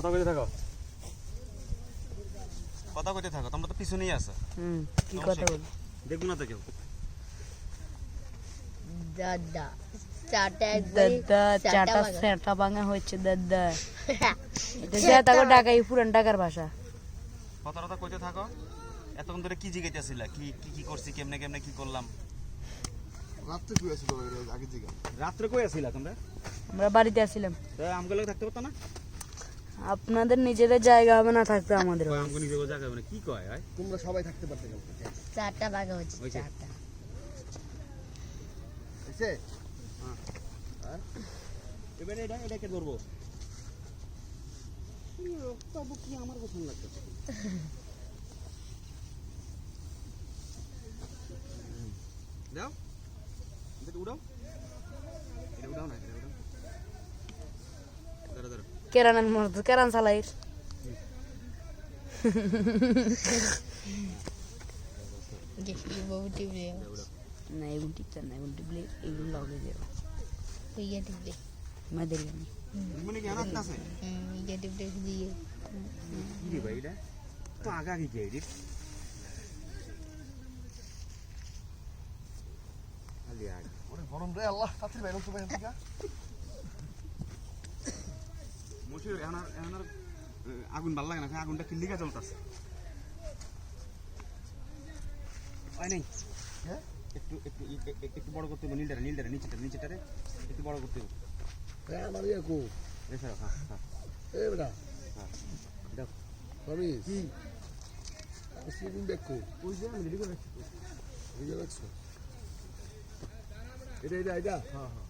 কথা কইতে থাকো। কথা কইতে থাকো তোমরা তো পিছনেই আছো। হুম কি কথা বল দেখব না তো কেউ। দাদা চারটা চাটা ভাঙা হচ্ছে দাদা। এটা যে তাকে ডাকাই পুরান টাকার ভাষা। কথা কথা কইতে থাকো। এতক্ষণ ধরে কি জিগাইতেছিলা? কি কি কি করছি কেমনে কেমনে কি করলাম? রাত্রে আগে রাত্রে কই আছিলা তোমরা? আমরা বাড়িতে আমগুলো থাকতে পারতো না? আপনাদের নিজেদের জায়গা হবে না থাকতে আমাদের কয় আমগো নিজে জায়গা মানে কি কয় হয় তোমরা সবাই থাকতে পারতে চারটা হচ্ছে। চারটা। এসে এবারে এটা এটাকে ধরবো? তবু কি আমার পছন্দ লাগতেছে দাও। উড়াও এটা উড়াও না এটা উড়াও ধরো ধরো কেরানের মতো কেরান চালাই দেখি বাবু টিপে না এগুলো টিপতে না এগুলো টিপলে এগুলো লাগে যাবে ইয়ে টিপে আমাদের গানে মানে কি আনাত আছে ইয়ে টিপে দিয়ে কি রে ভাই এটা তো আগা কি কে এডিট খালি আগ ওরে গরম রে আল্লাহ তাড়াতাড়ি বাইরে তো বাইরে মশির আগুন ভালো লাগে না আগুনটা কি লিগা জ্বলতাছে। হয় নাই। হ্যাঁ? একটু একটু বড় করতে হবে নীলটারে নীলটারে নিচেটা নিচেটারে একটু বড় করতে হবে হ্যাঁ আমার ইয়ে কো? এসে হ্যাঁ হ্যাঁ। এ বেটা। হ্যাঁ দাও রমেশ। কি? স্লিপিং ব্যাগ কো। ওই যে আমি রেডি রাখছি। তো। যে রাখছো? এটা এটা এটা? হ্যাঁ হ্যাঁ।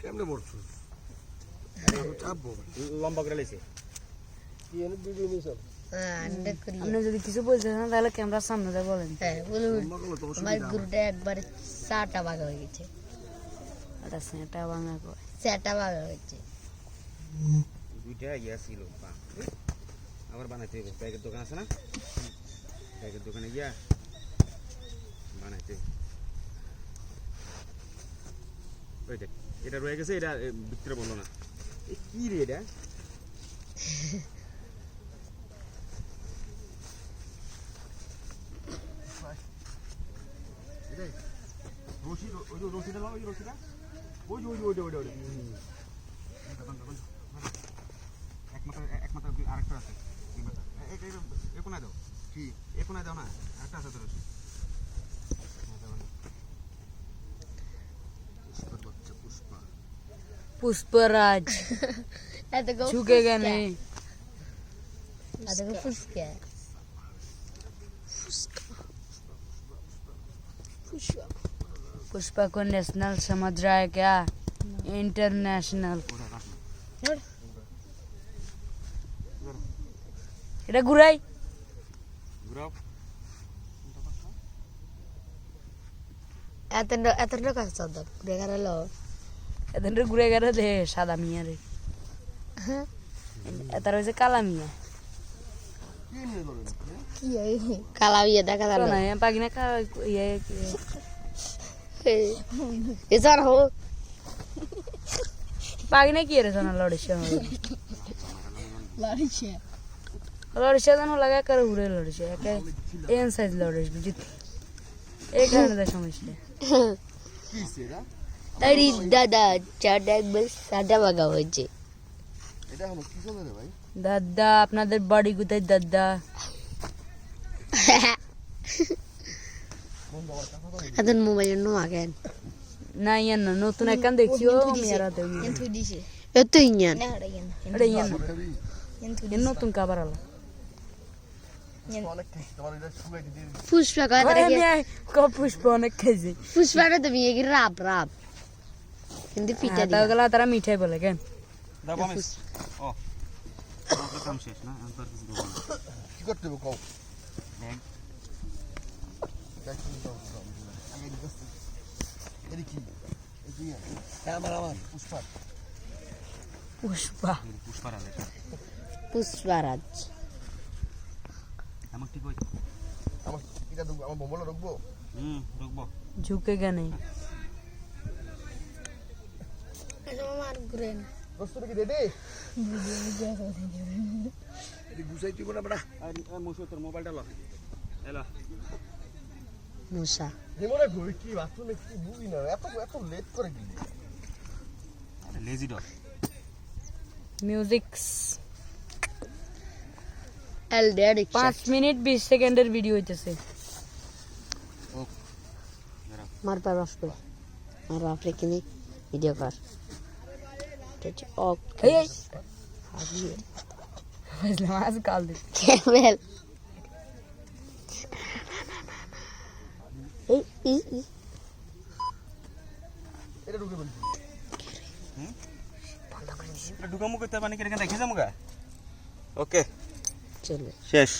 কেমনে মরছো লম্বা করে লেছে। নিছ হ্যাঁ আন্ডা করি আপনি যদি কিছু বলছেন না তাহলে ক্যামেরার সামনে যায় বলেন। হ্যাঁ আমার গরুটা একবারে হয়ে গেছে। এটা সেটা ভাঙা কয়। চারটা বাগা হয়েছে দুইটা ইয়া ছিল আবার বানাইতে হবে ব্যাগের দোকান আছে না? ব্যাগের দোকানে গিয়া বানাইতে এটা রয়ে গেছে এটা ভিতরে বলল না। কি রে এটা। রশি ওই যে রশিটা ওই যে রশিটা ওই যে ওই যে ওইটা ওইটা ওইটা। একমাত্র একমাত্র আরেকটা আছে এ কোনায় দাও কি এ কোনায় দাও না আরেকটা আছে তো রশি পুষ্পরাজ এত গো ঝুঁকে গেলে এত গো ফুসকা पुष्पा को नेशनल समझ रहा है क्या इंटरनेशनल ওটা রাখ না। এটা ঘুরাই ঘুরাও এত এত টাকা চাঁদা দেখা গেল এদিন ঘুরে গেলে দে সাদা মিয়া রে। এতার হয়েছে কালা মিয়া। কালা ইয়ে দেখা গেল না পাগিনা কা ইয়ে এসার হো। পাগিনা কি রে সোনা লড়িছে লাড়িছে। লড়িছে জান লাগা করে ঘুরে লড়িছে একে এন সাইজ লড়িছে বুঝিত এই কারণে সমস্যা আরে দাদা চারটা একবার সাদা বাগা হয়েছে। এটা হলো কি চলে রে ভাই? দাদা আপনাদের বাড়ি কোথায় দাদা? এখন মোবাইলের নো আগেন না ইয়ান না নতুন একখান দেখিও মেয়েরা তো এত ইঞ্জান এটা ইয়ান। না। নতুন কাবার আলা। পুষ্পা মেয়ে অনেক খাইছে। পুষ্পাটা তো বিয়ে কি রাব রাব কিন্তু পিঠা দিয়ে তাও গেলা তারা মিঠাই বলে কেন? দাও বামিস ও আমার তো কাম শেষ না আমি আর কিছু দেবো না। কি করতে হবে কও? ব্যাগ। দেখ দাও। আগে কি আমার আমার পুষ্পা পুষ্পা পুষ্পার আলে পুষ্পারাজ আমার ঠিক হয়েছে আমার এটা ঢুকবো? আমার বোমলা ঢুকবো? হুম ঢুকবো। ঝুঁকে গেনে গোস্তটা কি রেডি এটি গুছাই দিব না বেটা। মুসু তোর মোবাইলটা ল। এলা মুসা হেমনে ঘুরি কি বাথরুমে কি বুঝি না এত এত লেট করে লেজি এল ডেড পাঁচ মিনিট বিশ সেকেন্ডের ভিডিও হইতেছে। মার পার করে মার বাপরে কিনি ভিডিও কর। ওক এই, এই। বুঝলাম আজকাল দিন ক্যামেল এই এই এই এটা ঢুকে বলছি ঢুকামু করতে পানি কেটে দেখে যাব গা ওকে চলে। শেষ।